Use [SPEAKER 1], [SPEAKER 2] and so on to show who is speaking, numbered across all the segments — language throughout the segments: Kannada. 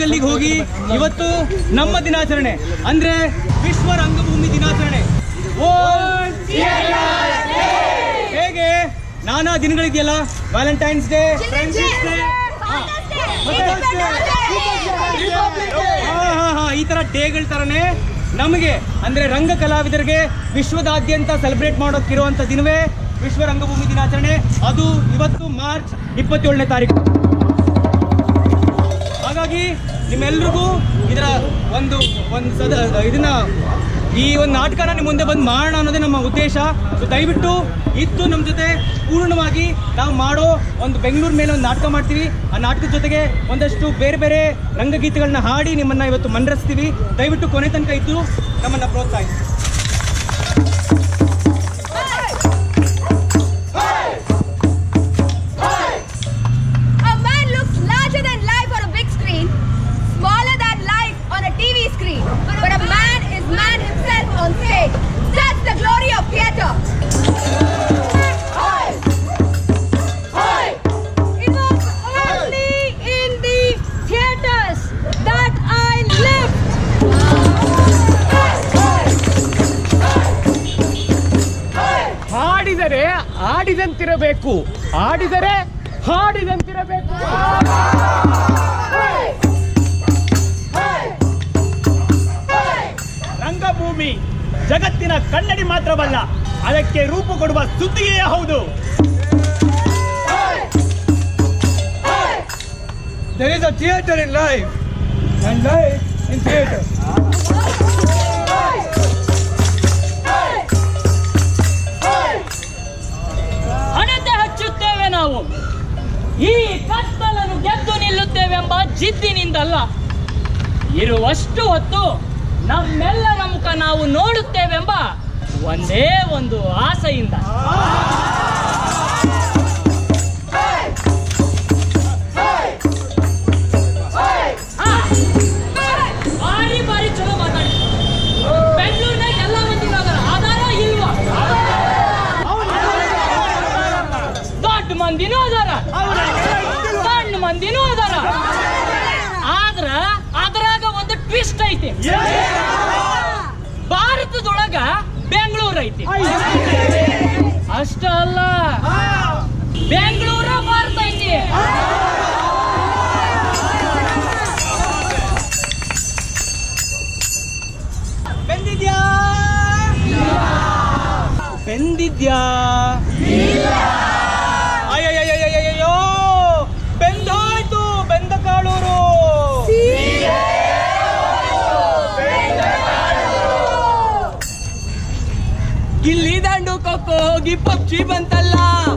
[SPEAKER 1] ಗಲ್ಲಿಗೆ ಹೋಗಿ ಇವತ್ತು ನಮ್ಮ ದಿನಾಚರಣೆ ಅಂದ್ರೆ ವಿಶ್ವ ರಂಗಭೂಮಿ ದಿನಾಚರಣೆ. ಓ ಹೇಗೆ? ನಾನಾ ದಿನಗಳಿದೆಯಲ್ಲ? ವ್ಯಾಲೆಂಟೈನ್ಸ್ ಡೇ ಫ್ರೆಂಡ್ಸ್ ಡೇ ಹಾ ಹಾ ಹಾ ಈ ತರ ಡೇಗಳ ತರನೇ ನಮಗೆ ಅಂದ್ರೆ ರಂಗ ಕಲಾವಿದರಿಗೆ ವಿಶ್ವದಾದ್ಯಂತ ಸೆಲೆಬ್ರೇಟ್ ಮಾಡೋಕ್ಕಿರುವಂತ ದಿನವೇ ವಿಶ್ವ ರಂಗಭೂಮಿ ದಿನಾಚರಣೆ. ಅದು ಇವತ್ತು ಮಾರ್ಚ್ ಇಪ್ಪತ್ತೇಳನೇ ತಾರೀಕು. ಹಾಗಾಗಿ ನಿಮ್ಮೆಲ್ರಿಗೂ ಇದರ ಒಂದು ಒಂದು ಸದ, ಇದನ್ನ ಈ ಒಂದು ನಾಟಕನ ನಿಮ್ಮ ಮುಂದೆ ಬಂದು ಮಾಡೋಣ ಅನ್ನೋದೇ ನಮ್ಮ ಉದ್ದೇಶ. ಸೊ ದಯವಿಟ್ಟು ಇತ್ತು ನಮ್ಮ ಜೊತೆ, ಪೂರ್ಣವಾಗಿ ನಾವು ಮಾಡೋ ಒಂದು ಬೆಂಗಳೂರು ಮೇಲೆ ಒಂದು ನಾಟಕ ಮಾಡ್ತೀವಿ. ಆ ನಾಟಕದ ಜೊತೆಗೆ ಒಂದಷ್ಟು ಬೇರೆ ಬೇರೆ ರಂಗಗೀತೆಗಳನ್ನ ಹಾಡಿ ನಿಮ್ಮನ್ನು ಇವತ್ತು ಮನರಸ್ತೀವಿ ದಯವಿಟ್ಟು ಕೊನೆ ತನಕ ಇದ್ದು ನಮ್ಮನ್ನು ಪ್ರೋತ್ಸಾಹಿಸಿ.
[SPEAKER 2] ರಂಗಭೂಮಿ ಜಗತ್ತಿನ ಕನ್ನಡಿ ಮಾತ್ರವಲ್ಲ ಅದಕ್ಕೆ ರೂಪ ಕೊಡುವ ಸುದ್ದಿಯೇ ಹೌದು.
[SPEAKER 1] There is a theatre in life and life in theater.
[SPEAKER 3] ಈ ಕತ್ತಲನ್ನು ಗೆದ್ದು ನಿಲ್ಲುತ್ತೇವೆಂಬ ಜಿದ್ದಿನಿಂದಲ್ಲ. ಇರುವಷ್ಟು ಹೊತ್ತು ನಮ್ಮೆಲ್ಲರ ಮುಖ ನಾವು ನೋಡುತ್ತೇವೆಂಬ ಒಂದೇ ಒಂದು ಆಸೆಯಿಂದ. ಟ್ವಿಸ್ಟ್ ಐತಿ. ಭಾರತದೊಳಗ ಬೆಂಗಳೂರು ಐತಿ. ಅಷ್ಟ ಅಲ್ಲ. ಬೆಂಗಳೂರ ಭಾರತ ಐತಿ.
[SPEAKER 1] ಬೆಂದಿದ್ಯಾ? ಬೆಂದಿದ್ಯಾ?
[SPEAKER 3] होगी
[SPEAKER 1] पबजी बनतला।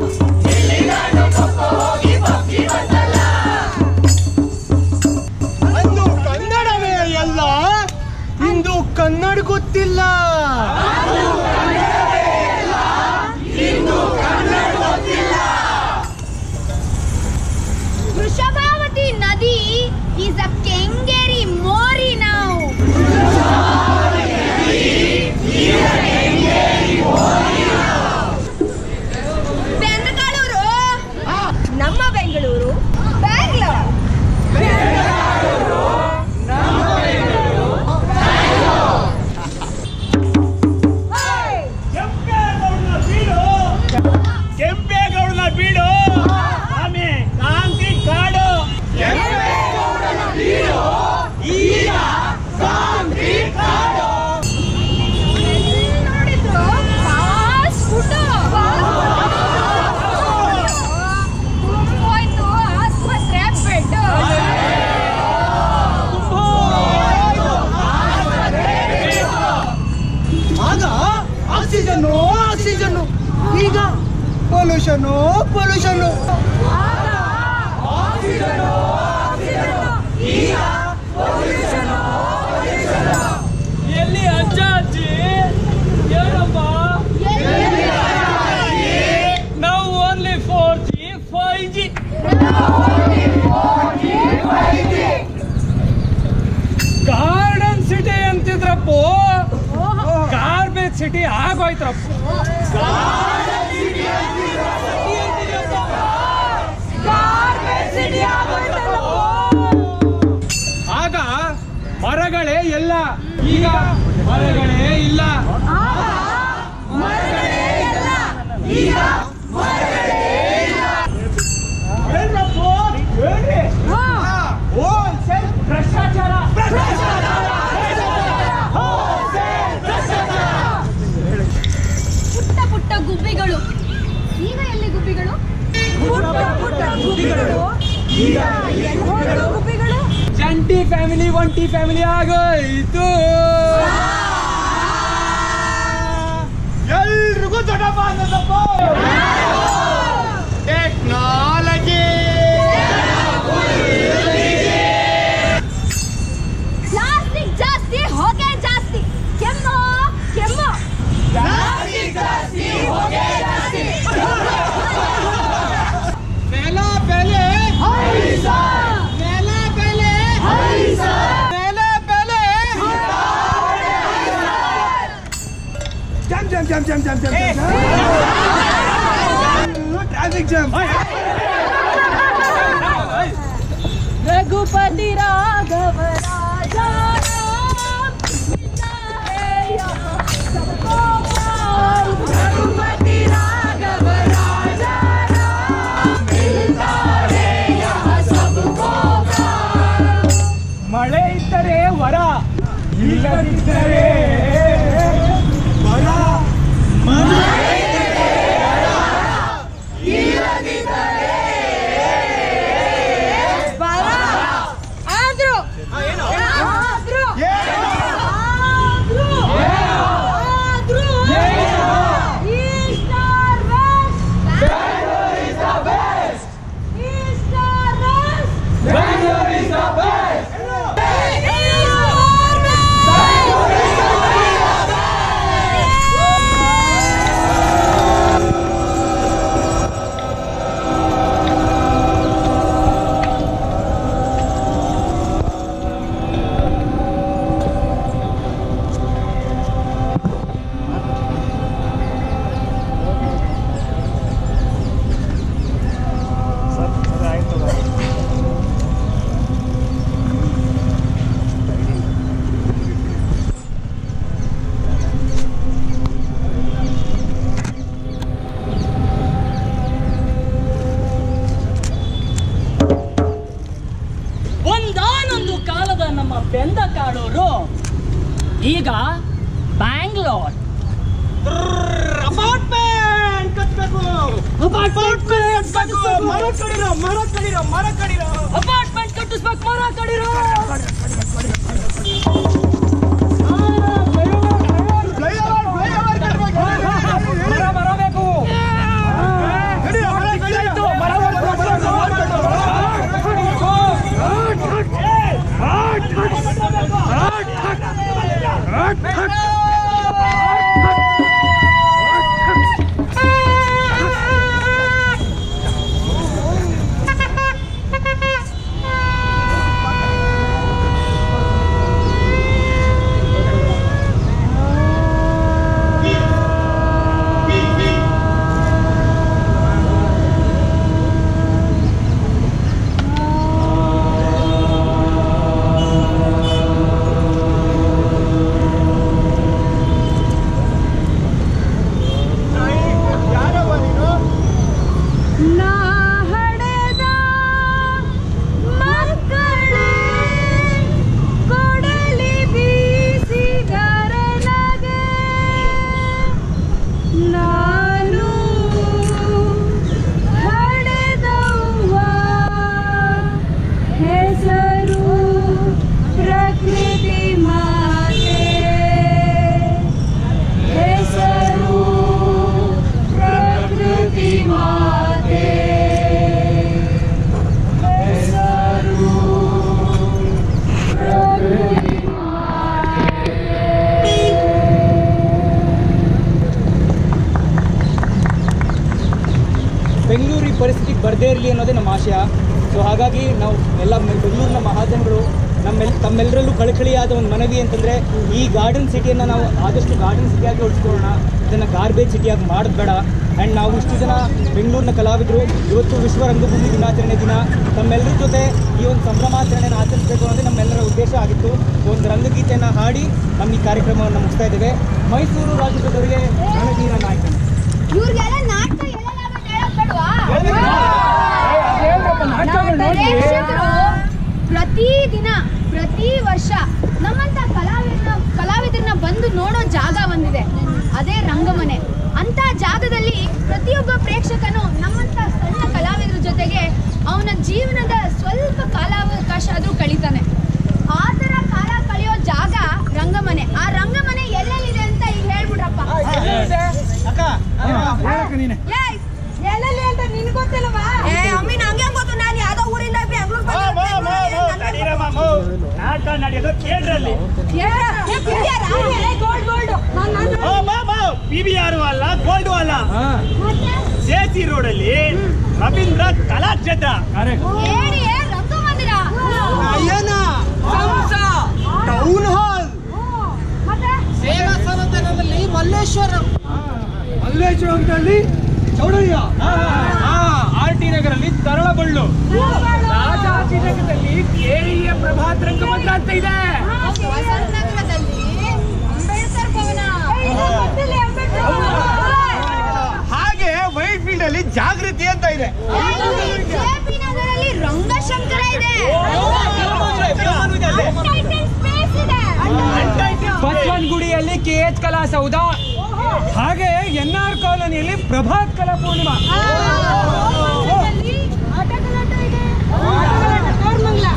[SPEAKER 1] ಆಗೋಯ್ತ್ರಪ್ಪು ಗಾರ್ಬೇಜ್ ಸಿಟಿ ಆಗೋಯ್ತಪ್ಪ ಆಗ ಮರಗಳೇ ಎಲ್ಲ ಈಗ ಮರಗಳೇ ಇಲ್ಲ. ಜಂಟಿ ಫ್ಯಾಮಿಲಿ ಒಂಟಿ ಫ್ಯಾಮಿಲಿ ಆಗೋಯ್ತು
[SPEAKER 4] ಎಲ್ರಿಗೂ ದೊಡ್ಡಪ್ಪ ಅನ್ನೋದಪ್ಪ
[SPEAKER 5] jam,
[SPEAKER 4] jam, jam, jam, hey. jam. jam. Traffic jam.
[SPEAKER 3] Raghupati Raghav राजा रघुपति राघव राजा मिलता है यहाँ सबको
[SPEAKER 4] ಮಳೆ ಇದ್ದರೆ ವರ ಇಲ್ಲದಿದ್ದರೆ
[SPEAKER 1] मिलेगा Bangalore. Apartment apartment apartment apartment garden ಸಿಟಿಯನ್ನು ನಾವು ಆದಷ್ಟು ಗಾರ್ಡನ್ ಸಿಟಿಯಾಗಿ ಉಳಿಸ್ಕೊಳ್ಳೋಣ. ಇದನ್ನು ಗಾರ್ಬೇಜ್ ಸಿಟಿಯಾಗಿ ಮಾಡೋದು ಬೇಡ. ಆ್ಯಂಡ್ ನಾವು ಇಷ್ಟು ಜನ ಬೆಂಗಳೂರಿನ ಕಲಾವಿದರು. ಇವತ್ತು ವಿಶ್ವ ರಂಗಭೂಮಿ ದಿನಾಚರಣೆ ದಿನ. ತಮ್ಮೆಲ್ಲರ ಜೊತೆ ಈ ಒಂದು ಸಂಭ್ರಮಾಚರಣೆಯನ್ನು ಆಚರಿಸಬೇಕು ಅನ್ನೋದೇ ನಮ್ಮೆಲ್ಲರ ಉದ್ದೇಶ ಆಗಿತ್ತು. ಒಂದು ರಂಗಗೀತೆಯನ್ನು ಹಾಡಿ ನಮ್ಮ ಈ ಕಾರ್ಯಕ್ರಮವನ್ನು ಮುಗಿಸ್ತಾ ಇದ್ದೇವೆ. ಮೈಸೂರು ರಾಜ್ಯದವರಿಗೆ
[SPEAKER 3] ನೋಡಿ.
[SPEAKER 4] ಪ್ರೇಕ್ಷಕರು ಪ್ರತಿ ದಿನ ಪ್ರತಿ ವರ್ಷ ನಮ್ಮಂತ ಕಲಾವಿದರನ್ನ ಕಲಾವಿದರನ್ನ ಬಂದು ನೋಡೋ ಜಾಗ ಒಂದಿದೆ ಅದೇ ರಂಗಮನೆ. ಅಂತ ಜಾಗದಲ್ಲಿ ಪ್ರತಿಯೊಬ್ಬ ಪ್ರೇಕ್ಷಕನು ನಮ್ಮಂತ ಸಣ್ಣ ಕಲಾವಿದರ ಜೊತೆಗೆ ಅವನ ಜೀವನದ ಸ್ವಲ್ಪ ಕಾಲಾವಕಾಶ ಆದ್ರೂ ಕಳೀತಾನೆ. ಆ ಥರ ಕಾಲ ಕಳೆಯೋ ಜಾಗ ರಂಗಮನೆ. ಆ ರಂಗಮನೆ ಎಲ್ಲೆಲ್ಲಿದೆ ಅಂತ ಈಗ ಹೇಳ್ಬಿಡ್ರಪ್ಪ. ಎಲ್ಲೆಲ್ಲಿ ಅಂತ ನಿನ್ ಗೊತ್ತಿಲ್ಲವಾ
[SPEAKER 2] ನಾಟಕ ಕೇಂದ್ರದಲ್ಲಿ. ಪಿಬಿಆರ್ ಅಲ್ಲ ಗೋಲ್ಡ್ ಅಲ್ಲ. ಸೇಸಿ ರೋಡ್ ಅಲ್ಲಿ ರವೀಂದ್ರ ಕಲಾಕ್ಷೇತ್ರ.
[SPEAKER 1] Town hall.
[SPEAKER 4] ಮಲ್ಲೇಶ್ವರಂ.
[SPEAKER 1] ಮಲ್ಲೇಶ್ವರಂನಲ್ಲಿ ಚೌಡಯ್ಯ. ಟಿನಗರಲ್ಲಿ ತರಳಬಳ್ಳು.
[SPEAKER 3] ರಾಜಾಜಿನಗರದಲ್ಲಿ ಕೇರಿಯ ಪ್ರಭಾತ್ ರಂಗಮಂತ್ರ ಅಂತ ಇದೆ.
[SPEAKER 2] ಹಾಗೆ ವೈಟ್ ಫೀಲ್ಡ್ ಅಲ್ಲಿ ಜಾಗೃತಿ ಅಂತ ಇದೆ.
[SPEAKER 4] ರಂಗಶಂಕರ
[SPEAKER 1] ಬಸವನಗುಡಿಯಲ್ಲಿ ಕೆ ಎಚ್ ಕಲಾಸೌಧ. ಹಾಗೆ ಎನ್ ಆರ್ ಕಾಲೋನಿಯಲ್ಲಿ ಪ್ರಭಾತ್ ಕಲಾ ಪೂರ್ಣಿಮಾ
[SPEAKER 4] ಆಟಗಳಾಟ ಇಷ್ಟೊಂದೆಲ್ಲ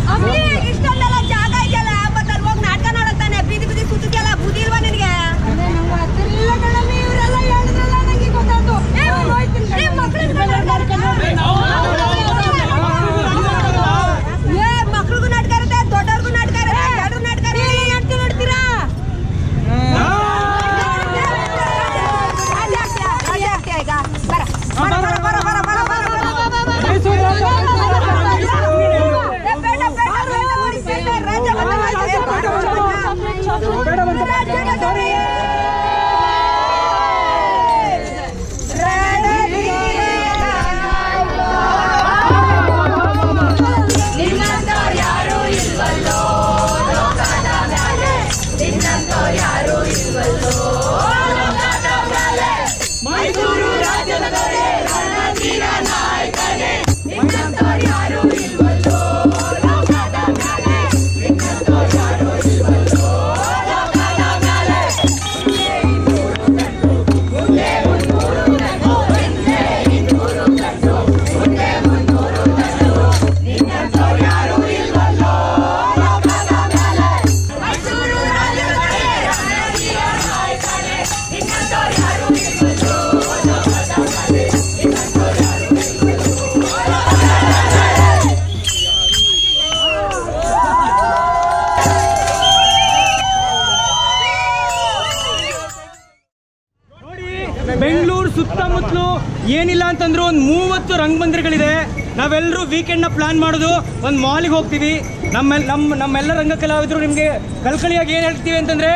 [SPEAKER 1] ಅಂತಂದ್ರು ಒಂದು ಮೂವತ್ತು ರಂಗಮಂದಿರಗಳಿದೆ ನಾವೆಲ್ಲರೂ ವೀಕೆಂಡ್ನ ಪ್ಲಾನ್ ಮಾಡೋದು ಒಂದು ಮಾಲಿಗೆ ಹೋಗ್ತೀವಿ. ನಮ್ಮ ನಮ್ಮ ನಮ್ಮೆಲ್ಲ ರಂಗ ಕಲಾವಿದರು ನಿಮಗೆ ಕಲ್ಕಳಿಯಾಗಿ ಏನು ಹೇಳ್ತೀವಿ ಅಂತಂದರೆ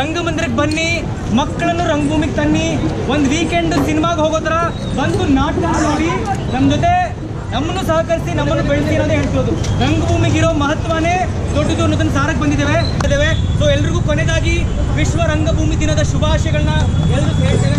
[SPEAKER 1] ರಂಗಮಂದಿರಕ್ಕೆ ಬನ್ನಿ ಮಕ್ಕಳನ್ನು ರಂಗಭೂಮಿಗೆ ತನ್ನಿ, ಒಂದು ವೀಕೆಂಡ್ ಸಿನಿಮಾಗೆ ಹೋಗೋ ಥರ ಬಂದು ನಾಟಕ ನೋಡಿ ನಮ್ಮ ಜೊತೆ ನಮ್ಮನ್ನು ಸಹಕರಿಸಿ ನಮ್ಮನ್ನು ಬೆಳೆಸಿ ಅನ್ನೋದೇ ಹೇಳ್ತಿರೋದು ರಂಗಭೂಮಿಗೆ ಇರೋ ಮಹತ್ವನೇ ದೊಡ್ಡದು ಅನ್ನೋದನ್ನು ಸಾರಕ್ಕೆ ಬಂದಿದ್ದೇವೆ. ಇದ್ದೇವೆ ಸೊ ಎಲ್ರಿಗೂ ಕೊನೆಯದಾಗಿ ವಿಶ್ವ ರಂಗಭೂಮಿ ದಿನದ ಶುಭಾಶಯಗಳನ್ನ ಎಲ್ಲರೂ ಹೇಳ್ತೇವೆ.